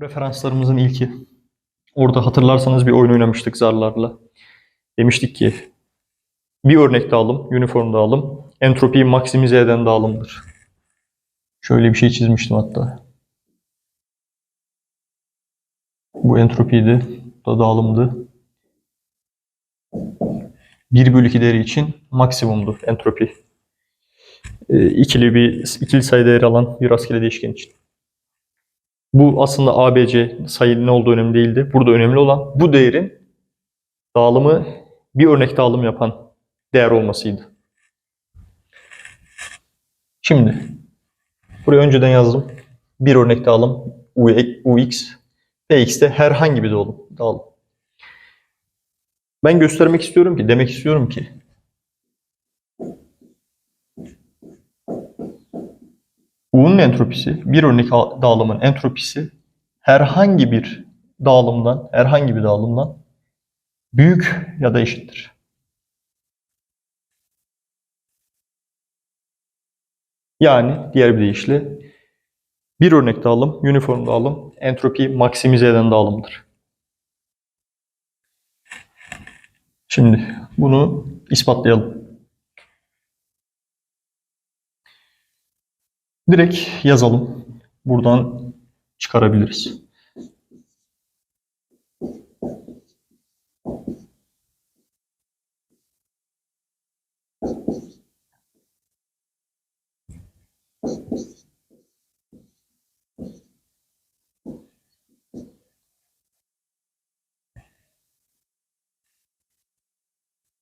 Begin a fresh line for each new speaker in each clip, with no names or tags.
Referanslarımızın ilki. Orada hatırlarsanız bir oyun oynamıştık zarlarla. Demiştik ki bir örnek dağılım, uniform dağılım, entropiyi maksimize eden dağılımdır. Şöyle bir şey çizmiştim hatta. Bu entropiydi, da dağılımdı. 1 bölü 2 değeri için maksimumdu entropi. Ee, ikili bir ikili sayı değeri alan bir rastgele değişken için. Bu aslında ABC sayı ne olduğu önemli değildi. Burada önemli olan bu değerin dağılımı bir örnek dağılım yapan değer olmasıydı. Şimdi buraya önceden yazdım. Bir örnek dağılım UX, PX'te herhangi bir dağılım. dağılım. Ben göstermek istiyorum ki, demek istiyorum ki U'nun entropisi, bir örnek dağılımın entropisi herhangi bir dağılımdan, herhangi bir dağılımdan büyük ya da eşittir. Yani diğer bir deyişle bir örnek dağılım, uniform dağılım, entropiyi maksimize eden dağılımdır. Şimdi bunu ispatlayalım. Direkt yazalım. Buradan çıkarabiliriz.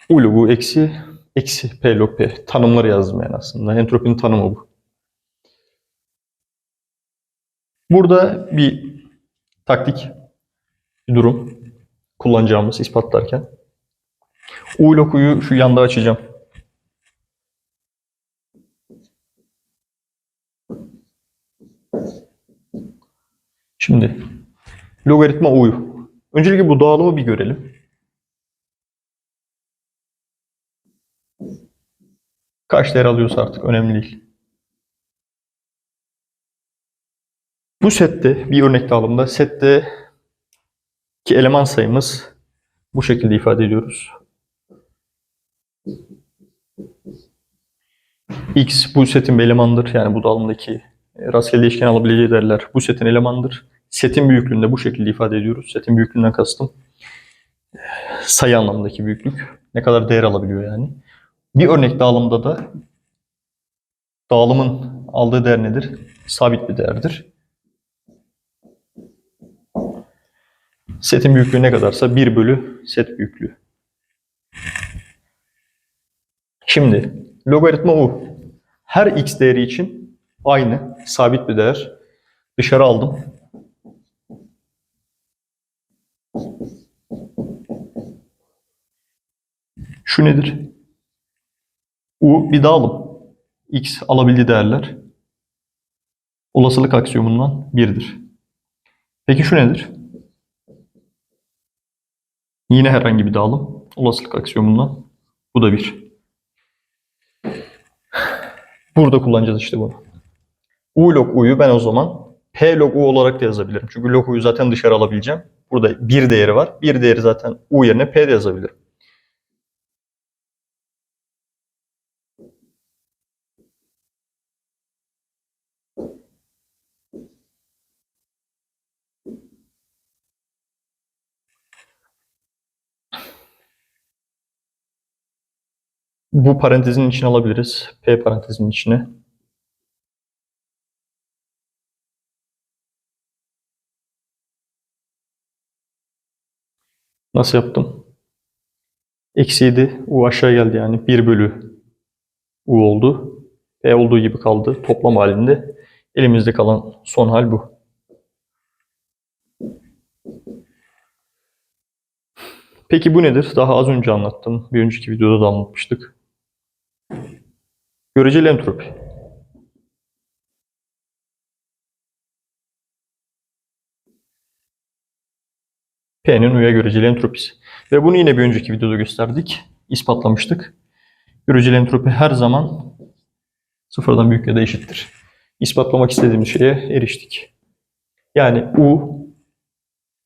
U log U eksi eksi P log P tanımları yazdım yani aslında. Entropinin tanımı bu. Burada bir taktik, bir durum kullanacağımız ispatlarken. U log U'yu şu yanda açacağım. Şimdi logaritma U'yu. Öncelikle bu dağılımı bir görelim. Kaç değer alıyorsa artık önemli değil. Bu sette bir örnek dağılımda sette ki eleman sayımız bu şekilde ifade ediyoruz. X bu setin bir elemandır. Yani bu dağılımdaki rastgele değişken alabileceği değerler bu setin elemandır. Setin büyüklüğünü de bu şekilde ifade ediyoruz. Setin büyüklüğünden kastım sayı anlamındaki büyüklük. Ne kadar değer alabiliyor yani. Bir örnek dağılımda da dağılımın aldığı değer nedir? Sabit bir değerdir. Setin büyüklüğü ne kadarsa 1 bölü set büyüklüğü. Şimdi logaritma u her x değeri için aynı sabit bir değer. Dışarı aldım. Şu nedir? U bir dağılım. X alabildiği değerler olasılık aksiyomundan birdir. Peki şu nedir? Yine herhangi bir dağılım. Olasılık aksiyomundan. Bu da bir. Burada kullanacağız işte bunu. U log U'yu ben o zaman P log U olarak da yazabilirim. Çünkü log U'yu zaten dışarı alabileceğim. Burada bir değeri var. Bir değeri zaten U yerine P de yazabilirim. Bu parantezin içine alabiliriz. P parantezinin içine. Nasıl yaptım? Eksi 7 U aşağı geldi yani. 1 bölü U oldu. P olduğu gibi kaldı toplam halinde. Elimizde kalan son hal bu. Peki bu nedir? Daha az önce anlattım. Bir önceki videoda da anlatmıştık. Göreceli entropi. P'nin U'ya göreceli entropisi. Ve bunu yine bir önceki videoda gösterdik. ispatlamıştık. Göreceli entropi her zaman sıfırdan büyük ya da eşittir. İspatlamak istediğimiz şeye eriştik. Yani U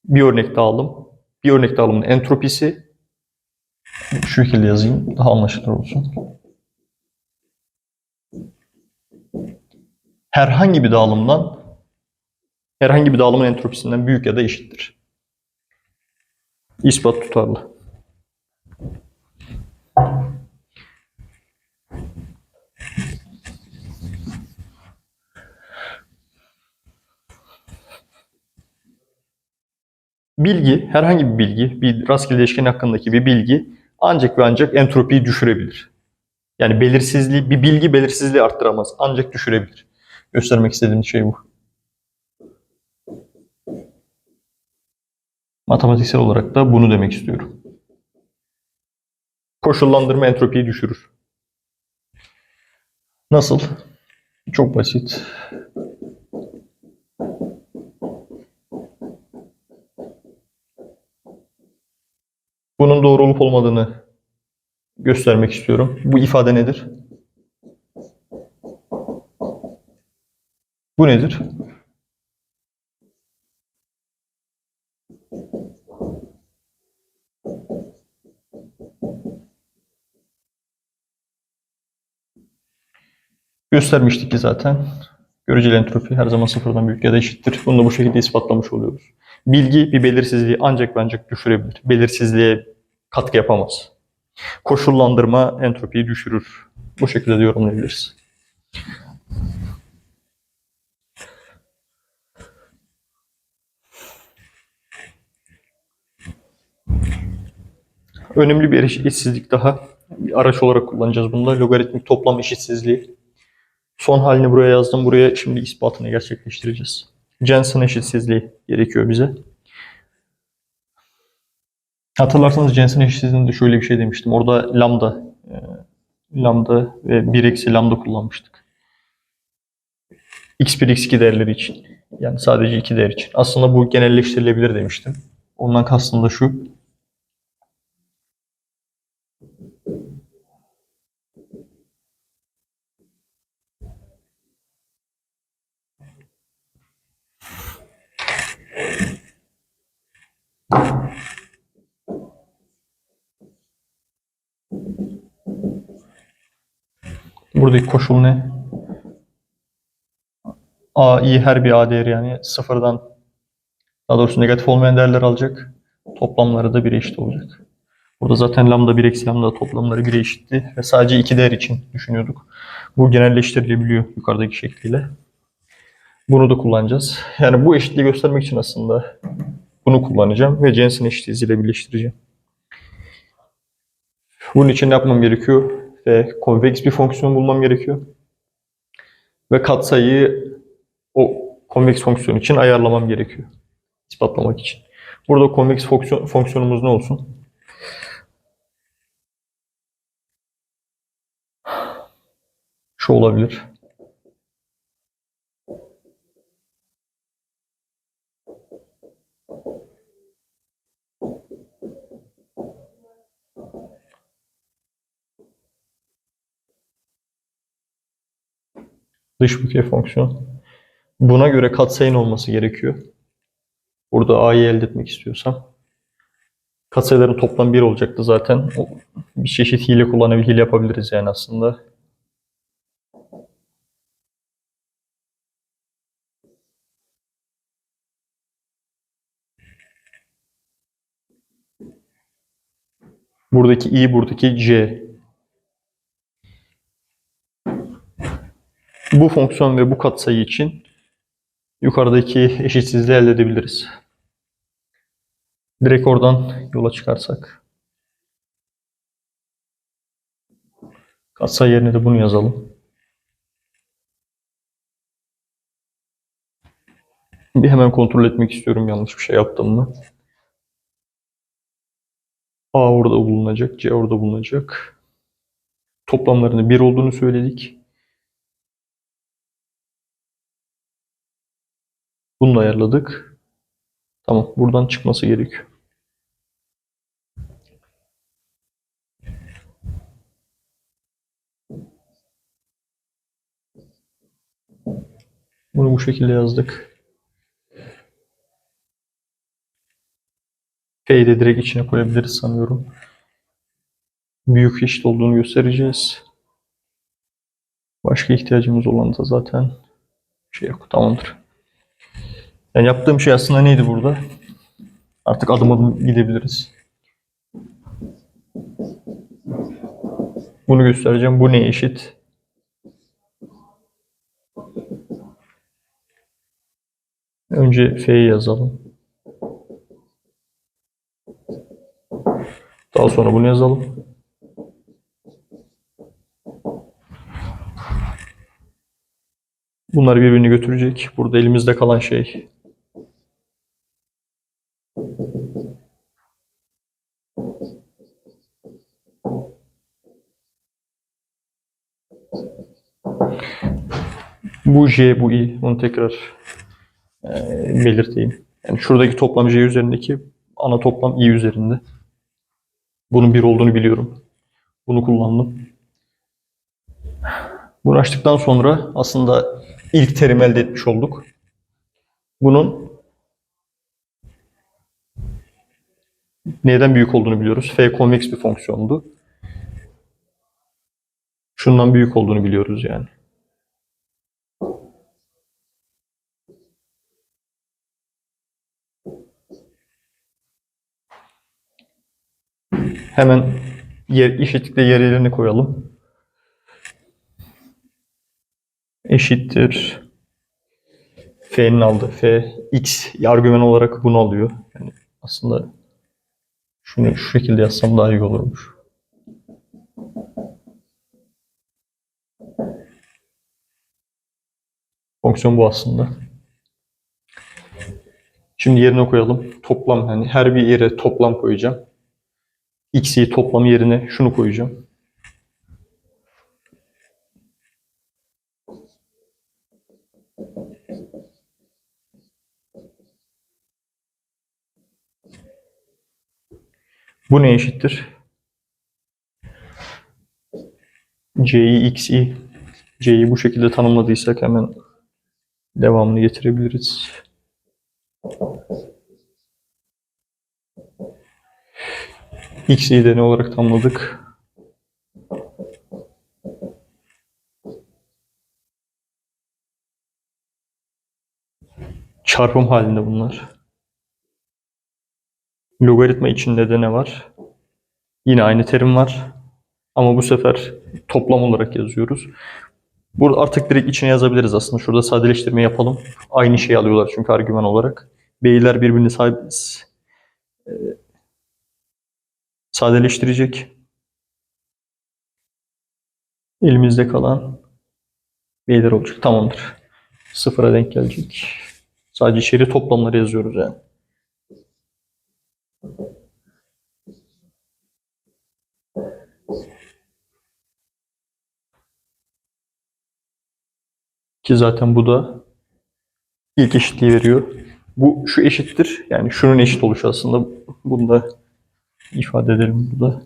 bir örnek dağılım, bir örnek dağılımın entropisi şu şekilde yazayım daha anlaşılır olsun. Herhangi bir dağılımdan herhangi bir dağılımın entropisinden büyük ya da eşittir. İspat tutarlı. Bilgi, herhangi bir bilgi, bir rastgele değişken hakkındaki bir bilgi ancak ve ancak entropiyi düşürebilir. Yani belirsizliği, bir bilgi belirsizliği arttıramaz. Ancak düşürebilir. Göstermek istediğim şey bu. Matematiksel olarak da bunu demek istiyorum. Koşullandırma entropiyi düşürür. Nasıl? Çok basit. Bunun doğru olup olmadığını göstermek istiyorum. Bu ifade nedir? Bu nedir? Göstermiştik ki zaten. Göreceli entropi her zaman sıfırdan büyük ya da eşittir. Bunu da bu şekilde ispatlamış oluyoruz. Bilgi bir belirsizliği ancak ancak düşürebilir. Belirsizliğe katkı yapamaz. Koşullandırma entropiyi düşürür. Bu şekilde de yorumlayabiliriz. Önemli bir eşitsizlik daha. Bir araç olarak kullanacağız bunda. Logaritmik toplam eşitsizliği. Son halini buraya yazdım. Buraya şimdi ispatını gerçekleştireceğiz. Jensen eşitsizliği gerekiyor bize. Hatırlarsanız Jensen eşitsizliğinde şöyle bir şey demiştim. Orada lambda e, lambda ve 1 eksi lambda kullanmıştık. x1 x2 değerleri için. Yani sadece iki değer için. Aslında bu genelleştirilebilir demiştim. Ondan kastım da şu. Buradaki koşul ne? A, i her bir A değeri yani sıfırdan daha doğrusu negatif olmayan değerler alacak. Toplamları da 1'e eşit olacak. Burada zaten lambda 1 eksi lambda toplamları 1'e eşitti ve sadece iki değer için düşünüyorduk. Bu genelleştirilebiliyor yukarıdaki şekliyle. Bunu da kullanacağız. Yani bu eşitliği göstermek için aslında bunu kullanacağım ve Jensen eşitliğiyle birleştireceğim. Bunun için ne yapmam gerekiyor? Ve konveks bir fonksiyon bulmam gerekiyor. Ve katsayıyı o konveks fonksiyon için ayarlamam gerekiyor. İspatlamak için. Burada konveks fonksiyon, fonksiyonumuz ne olsun? Şu olabilir. Dış bükey fonksiyon. Buna göre katsayın olması gerekiyor. Burada a'yı elde etmek istiyorsam. Katsayıların toplam 1 olacaktı zaten. Bir çeşit hile kullanabilir, hile yapabiliriz yani aslında. Buradaki i, buradaki c. Bu fonksiyon ve bu katsayı için yukarıdaki eşitsizliği elde edebiliriz. Direkt oradan yola çıkarsak. Katsayı yerine de bunu yazalım. Bir hemen kontrol etmek istiyorum yanlış bir şey yaptım mı. A orada bulunacak, C orada bulunacak. Toplamlarının 1 olduğunu söyledik. Bunu da ayarladık. Tamam, buradan çıkması gerekiyor. Bunu bu şekilde yazdık. F'yi de direkt içine koyabiliriz sanıyorum. Büyük eşit olduğunu göstereceğiz. Başka ihtiyacımız olan da zaten şey yok. Tamamdır. Yani yaptığım şey aslında neydi burada? Artık adım adım gidebiliriz. Bunu göstereceğim. Bu neye eşit? Önce F'yi yazalım. Daha sonra bunu yazalım. Bunlar birbirini götürecek. Burada elimizde kalan şey bu J, bu I. Onu tekrar e, belirteyim. Yani şuradaki toplam J üzerindeki ana toplam I üzerinde. Bunun bir olduğunu biliyorum. Bunu kullandım. Bunu açtıktan sonra aslında ilk terim elde etmiş olduk. Bunun neden büyük olduğunu biliyoruz. F konveks bir fonksiyondu. Şundan büyük olduğunu biliyoruz yani. Hemen yer, eşitlikle yerlerini koyalım. Eşittir. F'nin aldı. F x argüman olarak bunu alıyor. Yani aslında şunu şu şekilde yazsam daha iyi olurmuş. Fonksiyon bu aslında. Şimdi yerine koyalım. Toplam hani her bir yere toplam koyacağım. X'i toplam yerine şunu koyacağım. Bu ne eşittir? C'yi x'i C'yi bu şekilde tanımladıysak hemen devamını getirebiliriz. X'i de ne olarak tanımladık? Çarpım halinde bunlar. Logaritma içinde de ne var? Yine aynı terim var. Ama bu sefer toplam olarak yazıyoruz. Burada artık direkt içine yazabiliriz aslında. Şurada sadeleştirme yapalım. Aynı şeyi alıyorlar çünkü argüman olarak. B'ler birbirini sa- s- e, sadeleştirecek. Elimizde kalan B'ler olacak. Tamamdır. Sıfıra denk gelecek. Sadece içeri toplamları yazıyoruz yani. Ki zaten bu da ilk eşitliği veriyor. Bu şu eşittir. Yani şunun eşit oluşu aslında. Bunu da ifade edelim burada.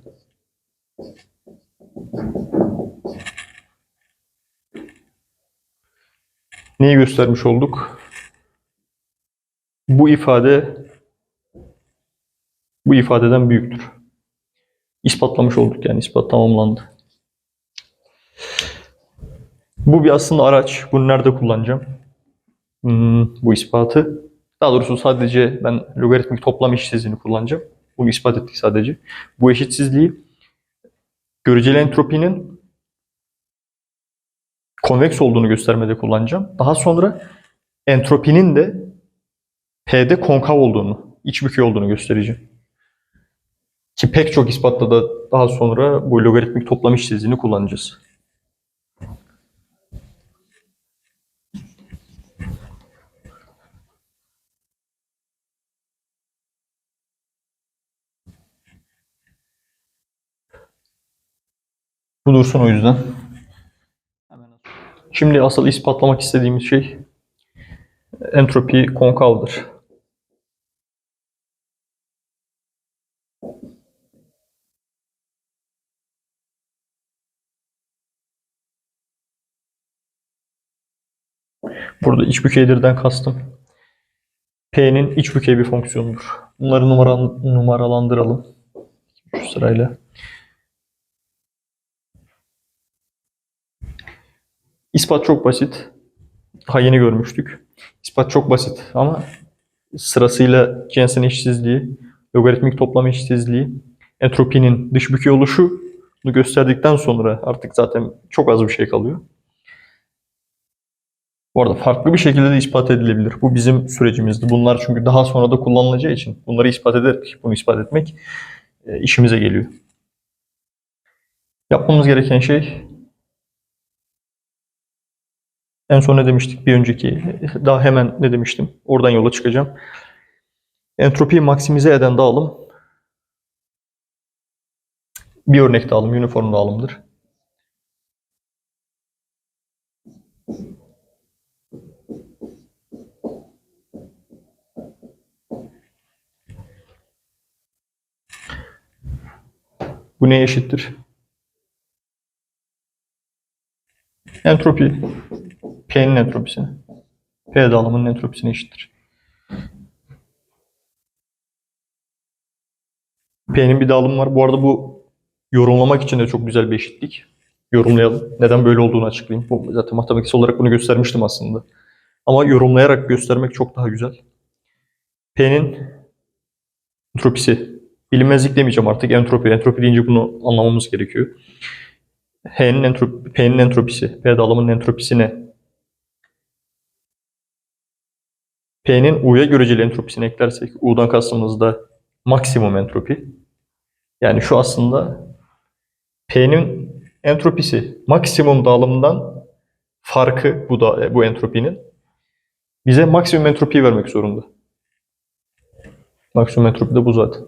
Neyi göstermiş olduk? Bu ifade bu ifadeden büyüktür. İspatlamış olduk yani ispat tamamlandı. Bu bir aslında araç. Bunu nerede kullanacağım? Hmm, bu ispatı. Daha doğrusu sadece ben logaritmik toplam eşitsizliğini kullanacağım. Bunu ispat ettik sadece. Bu eşitsizliği göreceli entropinin konveks olduğunu göstermede kullanacağım. Daha sonra entropinin de P'de konkav olduğunu, iç bükey olduğunu göstereceğim. Ki pek çok ispatta da daha sonra bu logaritmik toplam eşitsizliğini kullanacağız. Bu dursun o yüzden. Şimdi asıl ispatlamak istediğimiz şey entropi konkavdır. Burada iç bükeylerden kastım. P'nin iç bükey bir fonksiyonudur. Bunları numara, numaralandıralım. Şu sırayla. İspat çok basit. Daha yeni görmüştük. İspat çok basit ama sırasıyla Jensen eşitsizliği, logaritmik toplam eşitsizliği, entropinin dış bükey oluşu bunu gösterdikten sonra artık zaten çok az bir şey kalıyor. Bu arada farklı bir şekilde de ispat edilebilir. Bu bizim sürecimizdi. Bunlar çünkü daha sonra da kullanılacağı için bunları ispat ederek bunu ispat etmek e, işimize geliyor. Yapmamız gereken şey en son ne demiştik bir önceki daha hemen ne demiştim oradan yola çıkacağım. Entropiyi maksimize eden dağılım bir örnek dağılım uniform dağılımdır. Bu neye eşittir? Entropi. P'nin entropisine. P dağılımının entropisine eşittir. P'nin bir dağılımı var. Bu arada bu yorumlamak için de çok güzel bir eşitlik. Yorumlayalım. Neden böyle olduğunu açıklayayım. Bu, zaten matematiksel olarak bunu göstermiştim aslında. Ama yorumlayarak göstermek çok daha güzel. P'nin entropisi. Bilinmezlik demeyeceğim artık. Entropi. Entropi deyince bunu anlamamız gerekiyor. H'nin entropi, P'nin entropisi. P dağılımının entropisine P'nin U'ya göreceli entropisini eklersek U'dan kastımız da maksimum entropi. Yani şu aslında P'nin entropisi maksimum dağılımından farkı bu da bu entropinin bize maksimum entropiyi vermek zorunda. Maksimum entropi de bu zaten.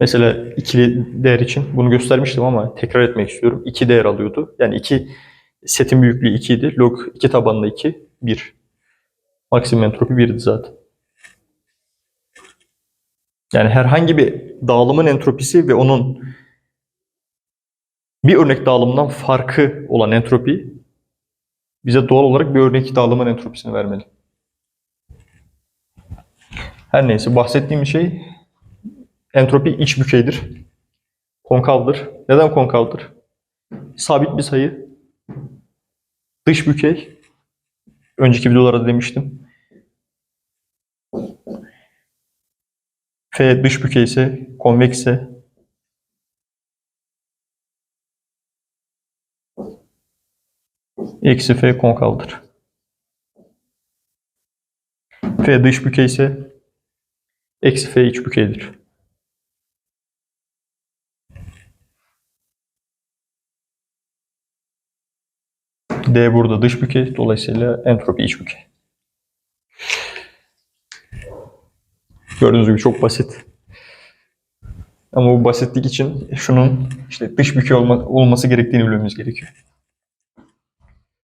Mesela ikili değer için bunu göstermiştim ama tekrar etmek istiyorum. 2 değer alıyordu. Yani 2 setin büyüklüğü 2 idi. Log 2 tabanlı 2 1. Maksimum entropi 1'di zaten. Yani herhangi bir dağılımın entropisi ve onun bir örnek dağılımdan farkı olan entropi bize doğal olarak bir örnek dağılımın entropisini vermeli. Her neyse bahsettiğim şey entropi iç bükeydir. Konkavdır. Neden konkavdır? Sabit bir sayı. Dış bükey. Önceki videolarda demiştim. F dış bükey ise, konvekse eksi F konkavdır. F dış bükey ise eksi F iç bükeydir. D burada dış bükey, dolayısıyla entropi iç bükey. Gördüğünüz gibi çok basit. Ama bu basitlik için şunun işte dış bükey olma, olması gerektiğini bilmemiz gerekiyor.